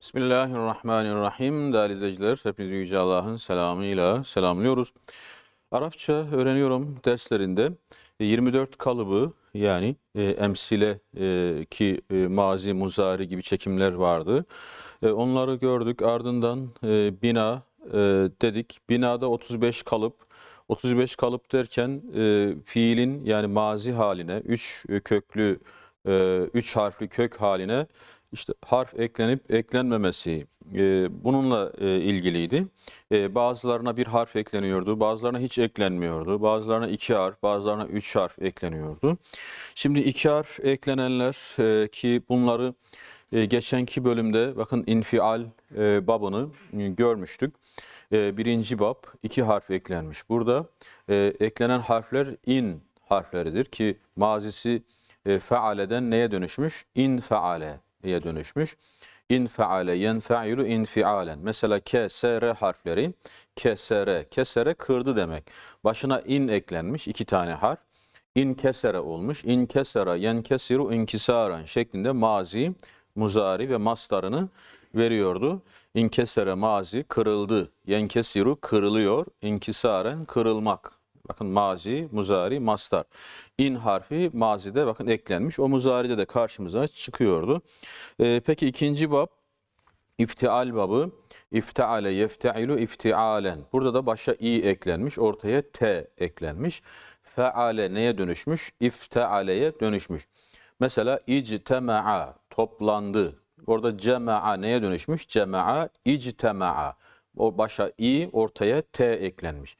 Bismillahirrahmanirrahim. Değerli izleyiciler, hepinizi Yüce Allah'ın selamıyla selamlıyoruz. Arapça öğreniyorum derslerinde 24 kalıbı yani e, emsile e, ki e, mazi, muzari gibi çekimler vardı. E, onları gördük. Ardından e, bina e, dedik. Binada 35 kalıp 35 kalıp derken e, fiilin yani mazi haline 3 köklü 3 harfli kök haline işte harf eklenip eklenmemesi e, bununla e, ilgiliydi. E, bazılarına bir harf ekleniyordu, bazılarına hiç eklenmiyordu, bazılarına iki harf, bazılarına üç harf ekleniyordu. Şimdi iki harf eklenenler e, ki bunları e, geçenki bölümde bakın infial e, babını e, görmüştük. E, birinci bab iki harf eklenmiş. Burada e, eklenen harfler in harfleridir ki mazisi e, fealeden neye dönüşmüş? İn feale diye dönüşmüş. İn feale yenfeilu infialen. Mesela kesere harfleri kesere. Kesere kırdı demek. Başına in eklenmiş iki tane harf. İn kesere olmuş. İn kesera yenkesiru inkisaran şeklinde mazi, muzari ve mastarını veriyordu. İnkesere mazi kırıldı. Yenkesiru kırılıyor. İnkisaren kırılmak. Bakın mazi, muzari, mastar. İn harfi mazide bakın eklenmiş. O muzaride de karşımıza çıkıyordu. Ee, peki ikinci bab iftial babı. İfteale yefte'ilu iftialen. Burada da başa i eklenmiş. Ortaya t eklenmiş. Feale neye dönüşmüş? İftealeye dönüşmüş. Mesela ictema'a toplandı. Orada cema'a neye dönüşmüş? Cema'a ictema'a. O başa i ortaya t eklenmiş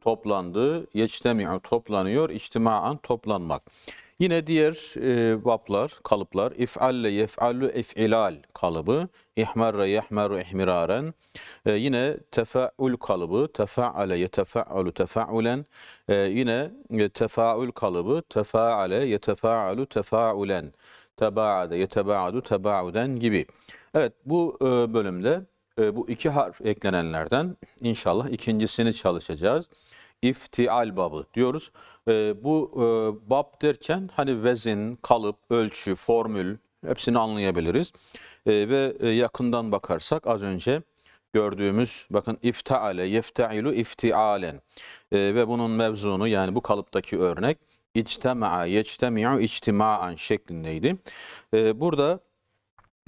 toplandı. Yeçtemi'u toplanıyor. İçtimaen toplanmak. Yine diğer e, vaplar, kalıplar. İf'alle yef'allu if'ilal kalıbı. İhmerre yehmeru ihmiraren. E, yine tefa'ul kalıbı. Tefa'ale yetefa'alu tefa'ulen. E, yine tefa'ul kalıbı. Tefa'ale yetefa'alu tefa'ulen. Tebaade yeteba'adu teba'uden gibi. Evet bu e, bölümde e, bu iki harf eklenenlerden inşallah ikincisini çalışacağız. İftial babı diyoruz. E, bu e, bab derken hani vezin, kalıp, ölçü, formül hepsini anlayabiliriz. E, ve e, yakından bakarsak az önce gördüğümüz bakın iftaale, yeftailu iftialen ve bunun mevzunu yani bu kalıptaki örnek içtema'a, yeçtemi'u içtima'an şeklindeydi. E, burada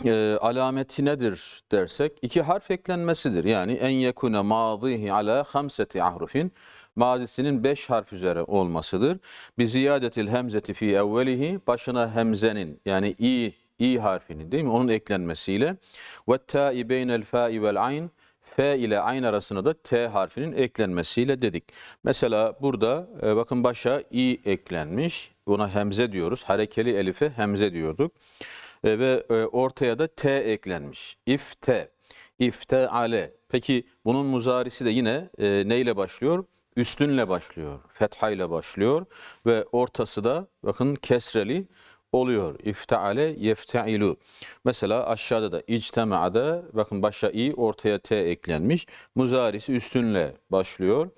e, alameti nedir dersek iki harf eklenmesidir. Yani en yekune mazihi ala hamseti ahrufin mazisinin beş harf üzere olmasıdır. Bi ziyadetil hemzeti fi evvelihi başına hemzenin yani i i harfinin değil mi onun eklenmesiyle ve ta'i beynel fa'i vel ayn F ile ayn arasında da T harfinin eklenmesiyle dedik. Mesela burada e, bakın başa i eklenmiş. Buna hemze diyoruz. Harekeli elife hemze diyorduk. E, ve e, ortaya da T eklenmiş. İfte, ifte ale. Peki bunun muzarisi de yine e, neyle başlıyor? Üstünle başlıyor, fethayla başlıyor ve ortası da bakın kesreli oluyor. İfteale yefteilu. Mesela aşağıda da ictema'da bakın başa i ortaya t eklenmiş. Muzarisi üstünle başlıyor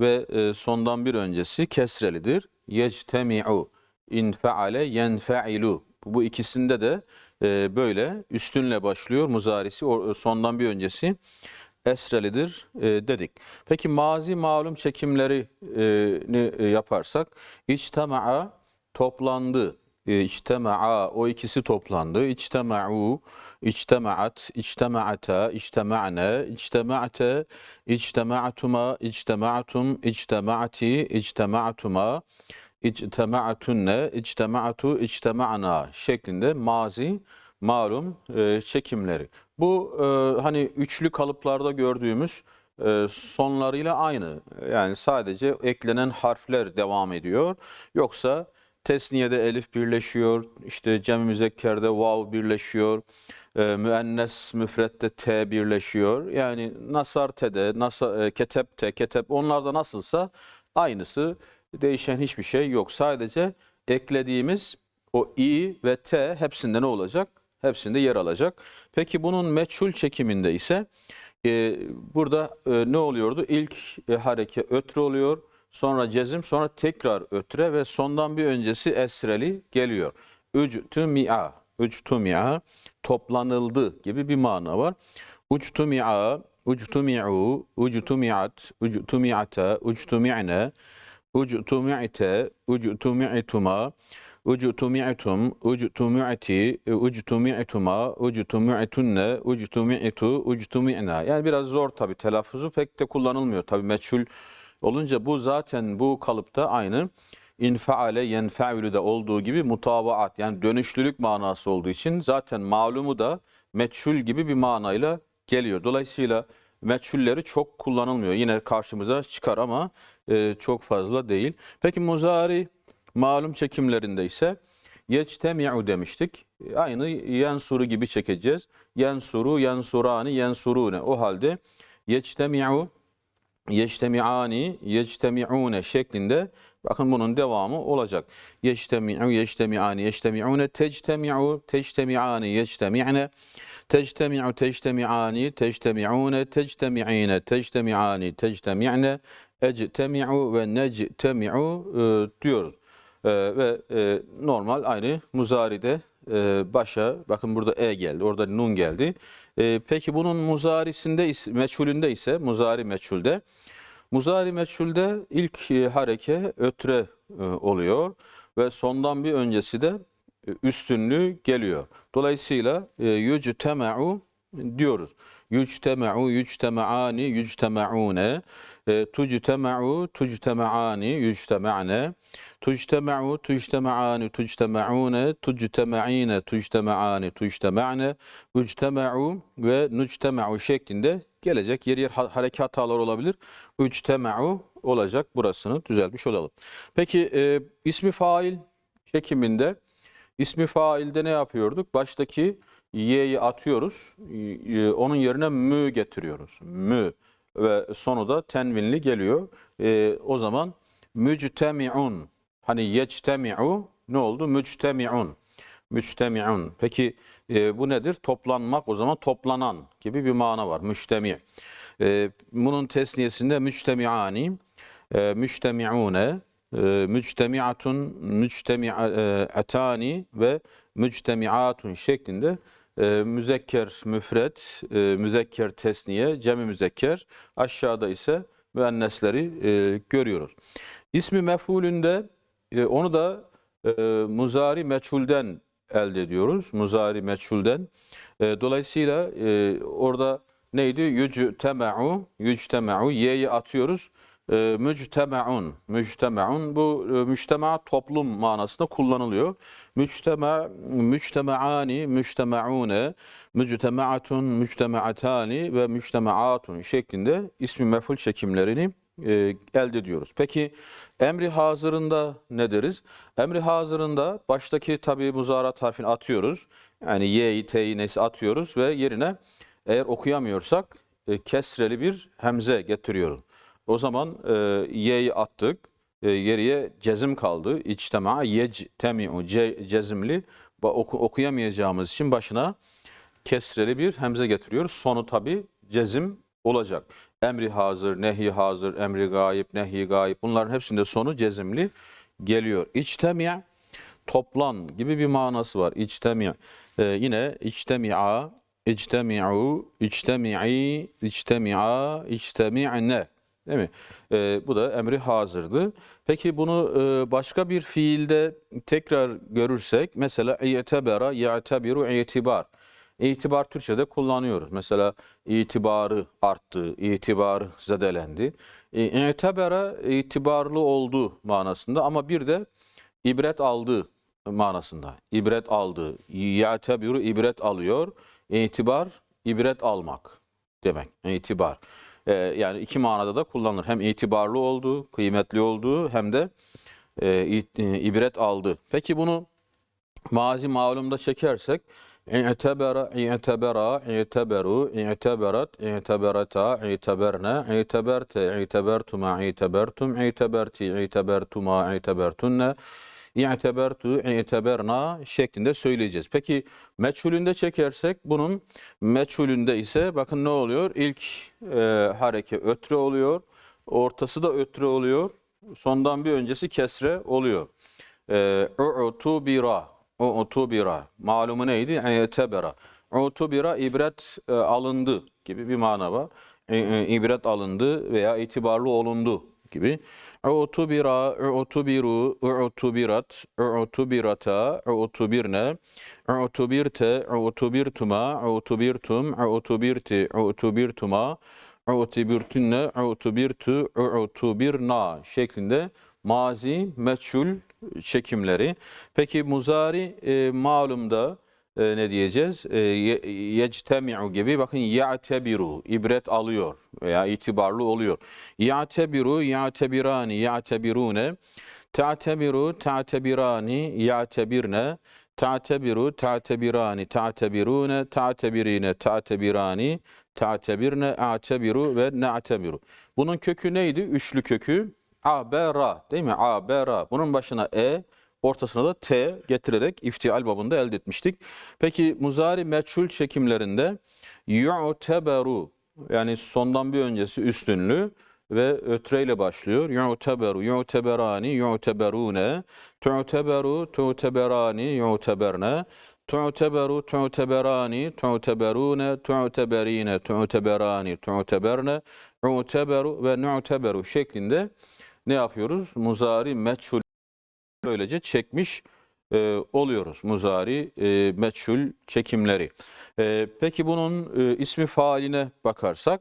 ve e, sondan bir öncesi kesrelidir. Yectemi'u in feale yenfeilu. Bu ikisinde de e, böyle üstünle başlıyor muzarisi sondan bir öncesi esrelidir e, dedik. Peki mazi malum çekimlerini e, yaparsak içtema'a toplandı. E, o ikisi toplandı. İçtema'u, içtema'at, içtema'ata, içtema'ne, içtema'te, içtema'tuma, içtema'tum, içtema'ti, içtema'tuma, içtema'tunne, içtema'tu, içtema'na şeklinde mazi malum e, çekimleri. Bu e, hani üçlü kalıplarda gördüğümüz e, sonlarıyla aynı. Yani sadece eklenen harfler devam ediyor. Yoksa tesniyede elif birleşiyor, işte cem müzekkerde vav birleşiyor, e, müennes müfrette t birleşiyor. Yani nasar te'de, nasar, e, ketep te, ketep onlarda nasılsa aynısı değişen hiçbir şey yok. Sadece eklediğimiz o i ve t hepsinde ne olacak? Hepsinde yer alacak. Peki bunun meçhul çekiminde ise e, burada e, ne oluyordu? İlk e, hareke ötre oluyor, sonra cezim, sonra tekrar ötre ve sondan bir öncesi esreli geliyor. Üctü mi'a. uctumi'a toplanıldı gibi bir mana var. Uctumi'a, uctumi'u, uctumi'at, uctumi'ata, uctumi'ne, uctumi'te, uctumi'tuma, uctumi'tum, uctumi'ti, uctumi'tuma, uctumi'tunne, uctumi'tu, uctumi'na. Yani biraz zor tabi telaffuzu pek de kullanılmıyor. Tabi meçhul olunca bu zaten bu kalıpta aynı infaale yenfeülü de olduğu gibi mutabaat yani dönüşlülük manası olduğu için zaten malumu da meçhul gibi bir manayla geliyor. Dolayısıyla meçhulleri çok kullanılmıyor. Yine karşımıza çıkar ama e, çok fazla değil. Peki muzari malum çekimlerinde ise yectemi'u demiştik. Aynı yensuru gibi çekeceğiz. Yensuru, yensurani, yensurune. O halde yectemi'u yeçtemi'ani, yectemi'une şeklinde bakın bunun devamı olacak. Yeçtemi'u, yeçtemi'ani, yeçtemi'une, tectemi'u, tectemi'ani, yeçtemi'ne, tectemi'u, tectemi'ani, tectemi'une, tectemi'ine, tectemi'ani, tectemi'ne, ectemi'u ve nectemi'u e, diyoruz. E, ve e, normal aynı muzaride e, başa bakın burada e geldi orada nun geldi. Peki bunun muzarisinde is- meçhulünde ise muzari meçhulde muzari meçhulde ilk hareke ötre oluyor ve sondan bir öncesi de üstünlüğü geliyor. Dolayısıyla e, yüctema'u diyoruz. Yüctema'u, yüctema'ani, yüctema'une, e, tuctema'u, tuctema'ani, yüctema'ne, tuctema'u, tuctema'ani, tuctema'une, tuctema'ine, tuctema'ani, tuctema'ne, üctema'u ve nuctema'u şeklinde gelecek. Yer yer ha- hareket hataları olabilir. Üctema'u olacak. Burasını düzeltmiş olalım. Peki e, ismi fail çekiminde İsmi failde ne yapıyorduk? Baştaki y'yi atıyoruz. Onun yerine mü getiriyoruz. Mü ve sonu da tenvinli geliyor. Ee, o zaman müctemi'un hani yectemi'u ne oldu? Müctemi'un. Müctemi'un. Peki e, bu nedir? Toplanmak o zaman toplanan gibi bir mana var. Müctemi. Ee, bunun tesniyesinde müctemi'ani, e, müctemi'une, e, müctemi'atun, müctemi'atani ve müctemi'atun şeklinde e, müzekker müfret, e, müzekker tesniye, cemi müzekker, aşağıda ise müennesleri e, görüyoruz. İsmi mef'ulünde e, onu da e, muzari meçhulden elde ediyoruz. Muzari meçhulden. E, dolayısıyla e, orada neydi? Yüctema'u, yüctema'u, y'yi atıyoruz. E, müctema'un, müctema'un bu e, müctema toplum manasında kullanılıyor. Müctema, müctema'ani, müctema'une, müctema'atun, müctema'atani ve müctema'atun şeklinde ismi mef'ul çekimlerini e, elde ediyoruz. Peki emri hazırında ne deriz? Emri hazırında baştaki tabi muzarat harfini atıyoruz. Yani y'yi, t'yi neyse atıyoruz ve yerine eğer okuyamıyorsak e, kesreli bir hemze getiriyoruz. O zaman e, y'yi attık. E, geriye cezim kaldı. İçtema yectemi'u ce, cezimli oku, okuyamayacağımız için başına kesreli bir hemze getiriyoruz. Sonu tabi cezim olacak. Emri hazır, nehi hazır, emri gayip, nehi gayip bunların hepsinde sonu cezimli geliyor. İçtemi' toplan gibi bir manası var. İçtemi' Ee, yine içtemi'a, içtemi'u, içtemi'i, içtemi'a, içtemi'ne. Değil mi? Ee, bu da emri hazırdı. Peki bunu e, başka bir fiilde tekrar görürsek mesela i'tebera, ya'tebiru itibar. İtibar Türkçe'de kullanıyoruz. Mesela itibarı arttı, itibarı zedelendi. E, İtebera itibarlı oldu manasında ama bir de ibret aldı manasında. İbret aldı. Ya'tebiru ibret alıyor. İtibar ibret almak demek. İtibar. E, yani iki manada da kullanılır. Hem itibarlı oldu, kıymetli oldu hem de e, e, ibret aldı. Peki bunu mazi malumda çekersek İ'tebera, i'tebera, i'teberu, i'teberat, i'teberata, i'teberne, i'teberte, i'tebertuma, i'tebertum, i'teberti, i'tebertuma, i'tebertunne, i'tebertu, i'teberna şeklinde söyleyeceğiz. Peki meçhulünde çekersek bunun meçhulünde ise bakın ne oluyor? İlk e, hareke ötre oluyor, ortası da ötre oluyor, sondan bir öncesi kesre oluyor. E, u'tubira utubira. Malumu neydi? İ'tebera. Utubira ibret e, alındı gibi bir mana var. E, e, ibret alındı veya itibarlı olundu gibi. Utubira, utubiru, utubirat, utubirata, utubirne, utubirte, utubirtuma, utubirtum, utubirti, utubirtuma, utubirtünne, utubirtu, utubirna şeklinde mazi, meçhul çekimleri. Peki muzari e, malumda e, ne diyeceğiz? E, ye- yectemi'u gibi bakın ya'tebiru ibret alıyor veya itibarlı oluyor. Ya'tebiru, ya'tebirani, ya'tebirune. Ta'tebiru, ta'tebirani, ya'tebirne. Ta'tebiru, ta'tebirani, ta'tebirune, ta'tebirine, ta'tebirani, ta'tebirne, a'tebiru ve na'tebiru. Bunun kökü neydi? Üçlü kökü abera değil mi? Abera. Bunun başına e, ortasına da t getirerek iftial babında elde etmiştik. Peki muzari meçhul çekimlerinde yu'teberu yani sondan bir öncesi üstünlü ve ötreyle başlıyor. Yu'teberu, yu'teberani, yu'teberune, tu'teberu, tu'teberani, yu'teberne, tu'teberu, tu'teberani, tu'teberune, tu'teberine, tu'teberani, tu'teberne, u'teberu ve nu'teberu şeklinde ne yapıyoruz? Muzari meçhul böylece çekmiş e, oluyoruz. Muzari e, meçhul çekimleri. E, peki bunun e, ismi failine bakarsak,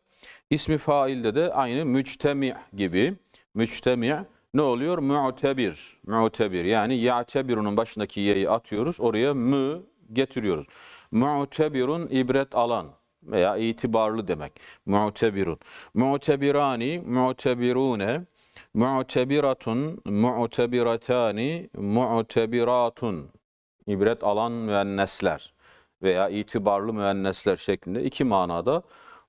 ismi failde de aynı müctemi gibi. Müctemi ne oluyor? Mu'tebir. Mu'tebir yani ya'tebirunun başındaki ye'yi atıyoruz. Oraya mü getiriyoruz. Mu'tebirun ibret alan veya itibarlı demek. Mu'tebirun. Mu'tebirani, mu'tebirune, mu'tebiratun, mu'tebiratani, mu'tebiratun. İbret alan müennesler veya itibarlı müennesler şeklinde iki manada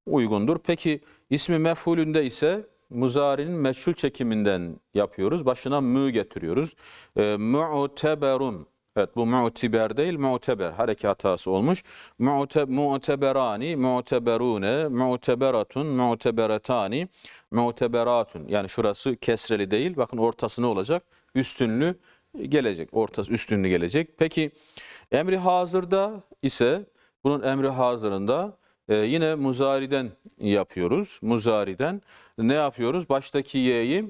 uygundur. Peki ismi mef'ulünde ise muzari'nin meçhul çekiminden yapıyoruz. Başına mü getiriyoruz. E, mu'teberun. Evet bu mu'tiber değil mu'teber. Hareket hatası olmuş. Mu'te, mu'teberani, mu'teberune, mu'teberatun, mu'teberatani, mu'teberatun. Yani şurası kesreli değil. Bakın ortası ne olacak? Üstünlü gelecek. Ortası üstünlü gelecek. Peki emri hazırda ise bunun emri hazırında e, yine muzariden yapıyoruz. Muzariden ne yapıyoruz? Baştaki y'yi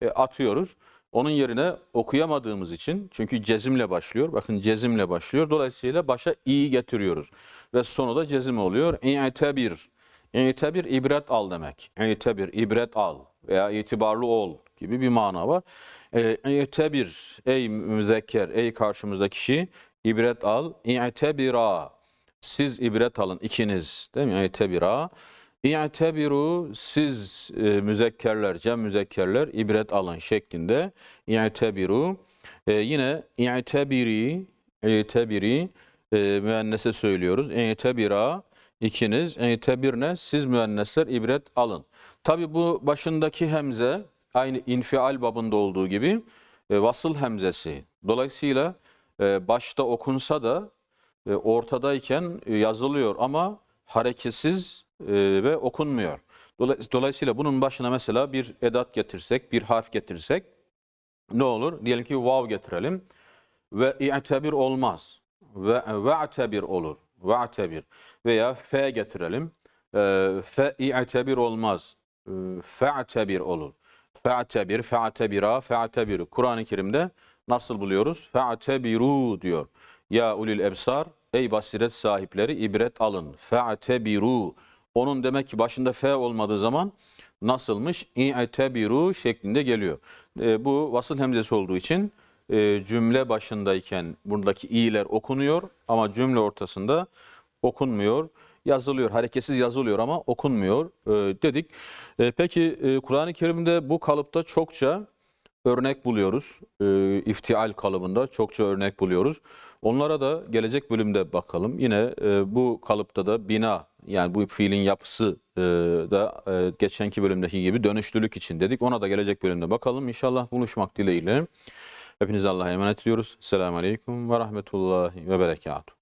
e, atıyoruz. Onun yerine okuyamadığımız için çünkü cezimle başlıyor. Bakın cezimle başlıyor. Dolayısıyla başa i getiriyoruz. Ve sonu da cezim oluyor. İ'tebir. İ'tebir ibret al demek. İ'tebir ibret al veya itibarlı ol gibi bir mana var. E, İ'tebir ey müzekker ey karşımızdaki kişi ibret al. İ'tebira siz ibret alın ikiniz değil mi? İ'tebira. İ'tebiru siz e, müzekkerler, cem müzekkerler ibret alın şeklinde. İ'tebiru. E, yine i'tebiri, i'tebiri e, müennese söylüyoruz. İ'tebira ikiniz, i'tebirne siz müennesler ibret alın. Tabi bu başındaki hemze aynı infial babında olduğu gibi e, vasıl hemzesi. Dolayısıyla e, başta okunsa da e, ortadayken e, yazılıyor ama hareketsiz e, ve okunmuyor. Dolay- Dolayısıyla bunun başına mesela bir edat getirsek, bir harf getirsek ne olur? Diyelim ki vav getirelim ve i'tebir olmaz. Ve ve'tebir olur. Ve'tebir veya fe getirelim. E, fe i'tebir olmaz. E, fe'tebir olur. Fe'tebir, fe'tebira, fe'tebir. Kur'an-ı Kerim'de nasıl buluyoruz? Fe'tebiru diyor. Ya ulil ebsar, ey basiret sahipleri ibret alın. Fe'tebiru. Onun demek ki başında fe olmadığı zaman nasılmış? İ'tebiru şeklinde geliyor. E, bu vasıl hemzesi olduğu için e, cümle başındayken buradaki i'ler okunuyor ama cümle ortasında okunmuyor. Yazılıyor, hareketsiz yazılıyor ama okunmuyor e, dedik. E, peki e, Kur'an-ı Kerim'de bu kalıpta çokça örnek buluyoruz. E, iftial kalıbında çokça örnek buluyoruz. Onlara da gelecek bölümde bakalım. Yine e, bu kalıpta da bina yani bu fiilin yapısı e, da e, geçenki bölümdeki gibi dönüşlülük için dedik. Ona da gelecek bölümde bakalım. İnşallah buluşmak dileğiyle. Hepinize Allah'a emanet ediyoruz. Selamun Aleyküm ve Rahmetullahi ve Berekatuhu.